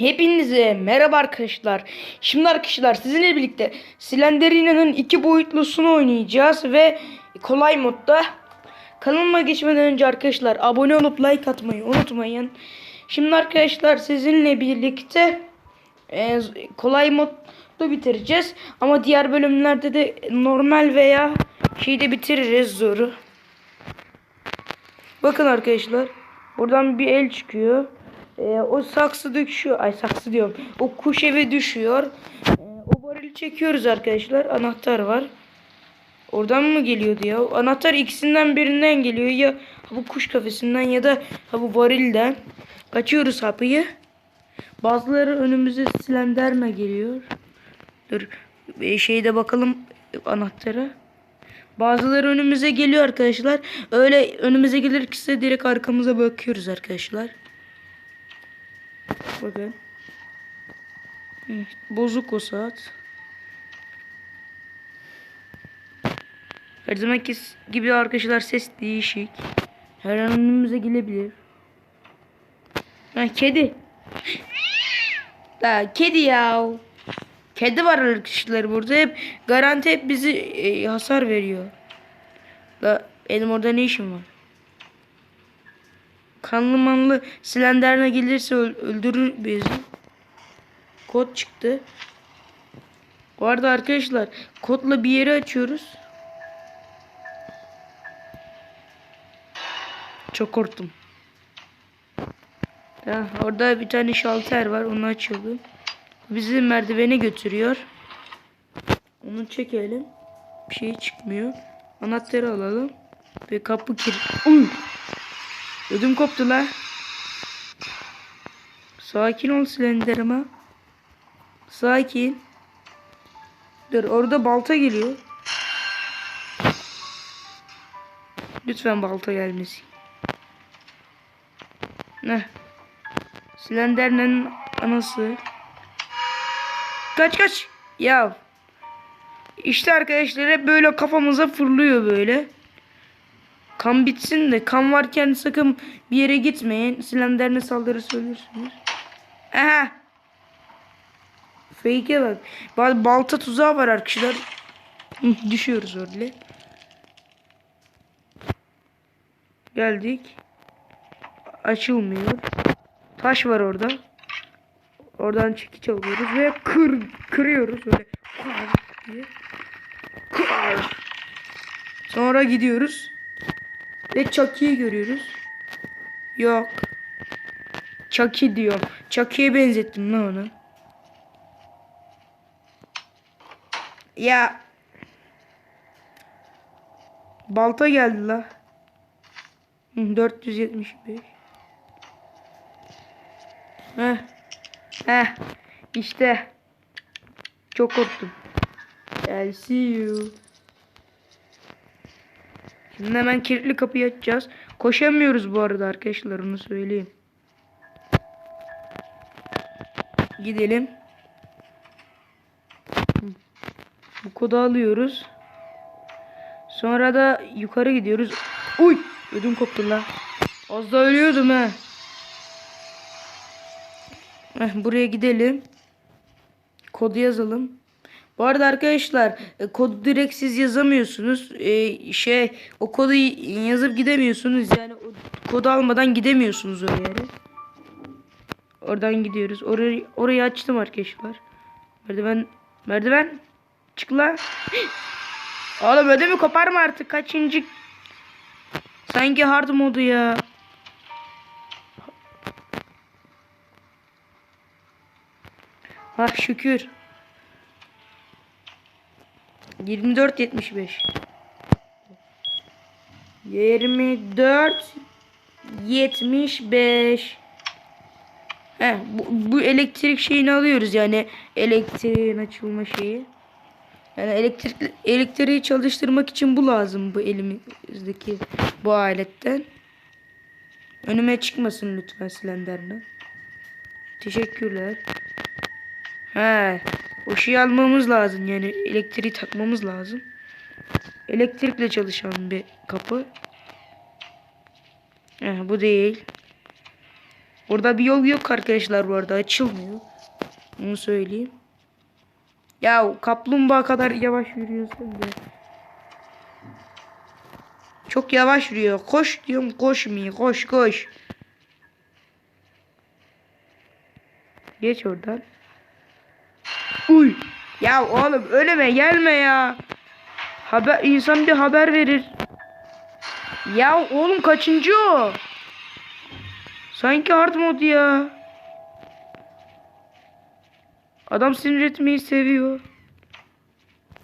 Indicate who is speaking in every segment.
Speaker 1: Hepinize merhaba arkadaşlar. Şimdi arkadaşlar sizinle birlikte Slenderina'nın iki boyutlusunu oynayacağız ve kolay modda. Kanalıma geçmeden önce arkadaşlar abone olup like atmayı unutmayın. Şimdi arkadaşlar sizinle birlikte e, kolay modda bitireceğiz. Ama diğer bölümlerde de normal veya şeyde bitiririz zoru. Bakın arkadaşlar. Buradan bir el çıkıyor. Ee, o saksı düşüyor. Ay saksı diyorum. O kuş eve düşüyor. Ee, o varili çekiyoruz arkadaşlar. Anahtar var. Oradan mı geliyordu ya? Anahtar ikisinden birinden geliyor. Ya bu kuş kafesinden ya da ha bu varilden. Açıyoruz hapıyı. Bazıları önümüze silenderme geliyor. Dur. Bir şeyde bakalım anahtara. Bazıları önümüze geliyor arkadaşlar. Öyle önümüze gelirse direkt arkamıza bakıyoruz arkadaşlar. Bakın. Evet, Bozuk o saat. Her zamanki gibi arkadaşlar ses değişik. Her an önümüze gelebilir. Ha kedi. Da kedi ya. Kedi var arkadaşlar burada hep garanti hep bizi e, hasar veriyor. Da benim orada ne işim var? Kanlı manlı silenderine gelirse öl- öldürür bizi. Kod çıktı. Bu arada arkadaşlar kodla bir yeri açıyoruz. Çok korktum. Ya, orada bir tane şalter var onu açalım. Bizi merdivene götürüyor. Onu çekelim. Bir şey çıkmıyor. Anahtarı alalım. Ve kapı kir... Ödüm koptu la. Sakin ol Slenderman. Sakin. Dur orada balta geliyor. Lütfen balta gelmesin. Ne? Slenderman'ın anası. Kaç kaç. Ya. İşte arkadaşlar hep böyle kafamıza fırlıyor böyle. Kan bitsin de kan varken sakın bir yere gitmeyin. Slender'ine saldırı ölürsünüz. Aha. Fake'e bak. Bal- Balta tuzağı var arkadaşlar. Düşüyoruz öyle. Geldik. Açılmıyor. Taş var orada. Oradan çekiç alıyoruz ve kır kırıyoruz. Kar. Sonra gidiyoruz. Ve Chucky'yi görüyoruz. Yok. Chucky diyorum. Chucky'ye benzettim lan onu. Ya. Balta geldi la. Hı, 475. Heh. Heh. İşte. Çok korktum. I'll see you. Şimdi hemen kilitli kapıyı açacağız. Koşamıyoruz bu arada arkadaşlar onu söyleyeyim. Gidelim. Bu kodu alıyoruz. Sonra da yukarı gidiyoruz. Uy! Ödüm koptu lan. Az da ölüyordum ha. Heh, buraya gidelim. Kodu yazalım. Bu arada arkadaşlar e, kodu direkt siz yazamıyorsunuz. E, şey o kodu yazıp gidemiyorsunuz. Yani o kodu almadan gidemiyorsunuz oraya. Oradan gidiyoruz. Orayı orayı açtım arkadaşlar. Merdiven merdiven çık lan. Oğlum ödemi koparma artık kaçıncı Sanki hard modu ya. Ah şükür. 24.75 24 75 He, bu, bu elektrik şeyini alıyoruz yani elektriğin açılma şeyi. Yani elektrik elektriği çalıştırmak için bu lazım bu elimizdeki bu aletten. Önüme çıkmasın lütfen silenderden. Teşekkürler. He. O şeyi almamız lazım yani elektriği takmamız lazım. Elektrikle çalışan bir kapı. He, bu değil. Orada bir yol yok arkadaşlar bu arada açılmıyor. Onu söyleyeyim. Ya kaplumbağa kadar yavaş yürüyorsun de. Çok yavaş yürüyor. Koş diyorum koşmuyor. Koş koş. Geç oradan. Uy. Ya oğlum öleme gelme ya. Haber insan bir haber verir. Ya oğlum kaçıncı o? Sanki hard mod ya. Adam sinir etmeyi seviyor.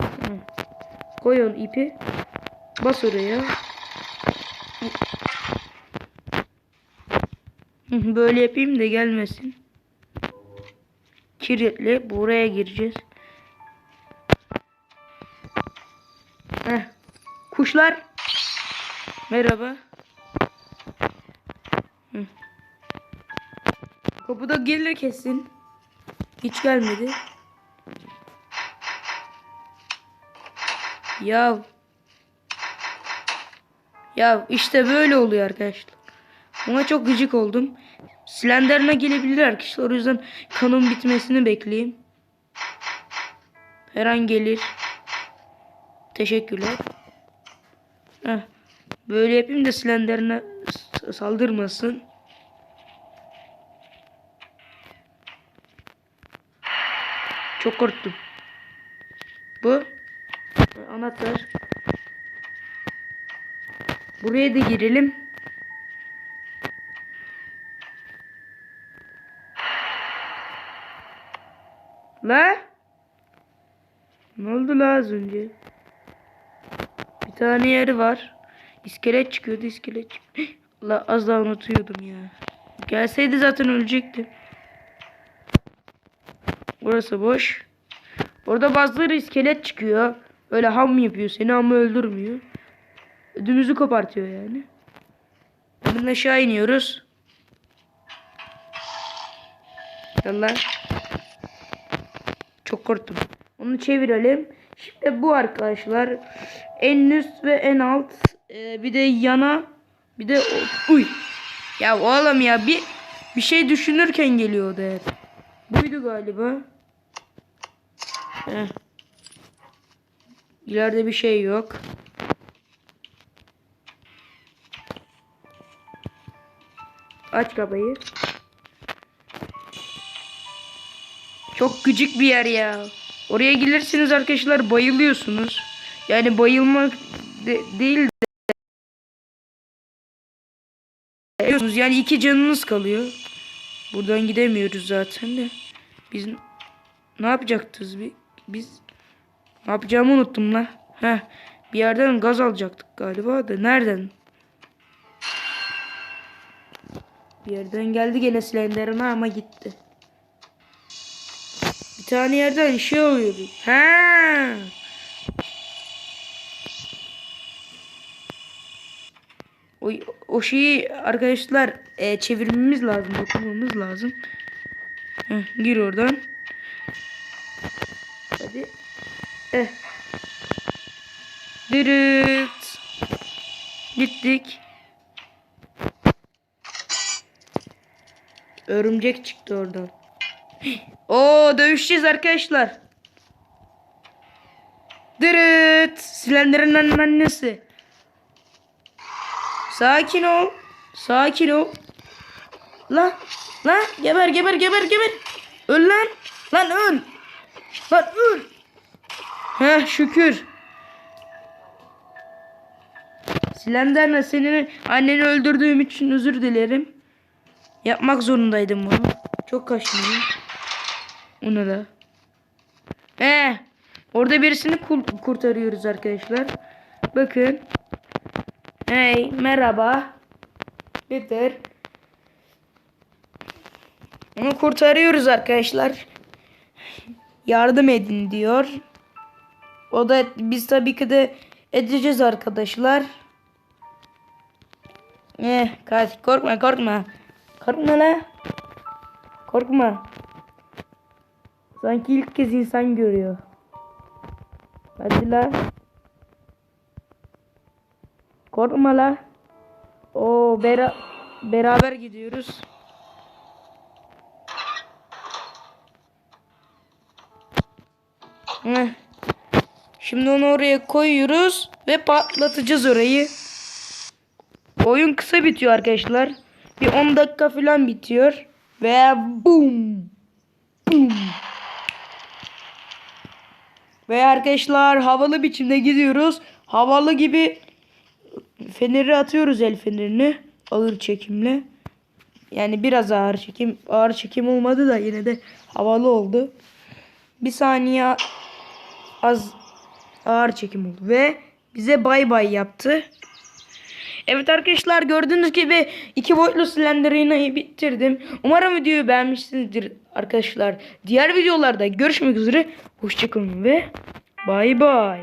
Speaker 1: Hı. Koy onu ipi. Bas oraya. Böyle yapayım da gelmesin. Kilitle buraya gireceğiz. Heh. Kuşlar. Merhaba. Hı. Kapıda gelir kesin. Hiç gelmedi. Ya. Ya işte böyle oluyor arkadaşlar. Ona çok gıcık oldum. Slender'ına gelebilir arkadaşlar. O yüzden kanın bitmesini bekleyeyim. Her an gelir. Teşekkürler. Heh. Böyle yapayım da Slender'ına s- saldırmasın. Çok korktum. Bu anahtar. Buraya da girelim. La? Ne oldu la az önce? Bir tane yeri var. İskelet çıkıyordu iskelet çık- La az daha unutuyordum ya. Gelseydi zaten ölecektim. Burası boş. Orada bazıları iskelet çıkıyor. Öyle ham yapıyor seni ama öldürmüyor. Ödümüzü kopartıyor yani. Hemen aşağı iniyoruz. Yallah. Çok korktum. Onu çevirelim. Şimdi bu arkadaşlar. En üst ve en alt. Ee, bir de yana. Bir de uy. Ya oğlum ya bir bir şey düşünürken geliyordu hep. Buydu galiba. Heh. İleride bir şey yok. Aç kapıyı. Çok gıcık bir yer ya. Oraya gelirsiniz arkadaşlar bayılıyorsunuz. Yani bayılmak de- değil de yani iki canınız kalıyor. Buradan gidemiyoruz zaten de. Biz ne yapacaktız bi- biz? Ne yapacağımı unuttum la. Heh. Bir yerden gaz alacaktık galiba da nereden? Bir yerden geldi gene silinderime ama gitti. Tane yerden şey oluyordu. Ha. O, o şeyi arkadaşlar e, çevirmemiz lazım, dokunmamız lazım. Heh, gir oradan. Hadi. Eh. Dırıt. Gittik. Örümcek çıktı oradan. Oo dövüşeceğiz arkadaşlar. Dırıt. Silenlerin annesi. Sakin ol. Sakin ol. Lan. Lan. Geber geber geber geber. Öl lan. Lan öl. Lan öl. Heh şükür. Silender'le senin anneni öldürdüğüm için özür dilerim. Yapmak zorundaydım bunu. Çok kaşınıyor. Onu da. He. Orada birisini kurtarıyoruz arkadaşlar. Bakın. Hey merhaba. Bitir. Onu kurtarıyoruz arkadaşlar. Yardım edin diyor. O da biz tabii ki de edeceğiz arkadaşlar. Eh, kaç korkma korkma. Korkma la. Korkma. Sanki ilk kez insan görüyor. Hadi la. Korkma la. Oo bera beraber gidiyoruz. Şimdi onu oraya koyuyoruz ve patlatacağız orayı. Oyun kısa bitiyor arkadaşlar. Bir 10 dakika falan bitiyor. Ve boom. Boom. Ve arkadaşlar havalı biçimde gidiyoruz. Havalı gibi feneri atıyoruz el fenerini. Ağır çekimle. Yani biraz ağır çekim. Ağır çekim olmadı da yine de havalı oldu. Bir saniye az ağır çekim oldu. Ve bize bay bay yaptı. Evet arkadaşlar gördüğünüz gibi iki boyutlu Slenderman'ı bitirdim. Umarım videoyu beğenmişsinizdir arkadaşlar. Diğer videolarda görüşmek üzere. Hoşçakalın ve bay bay.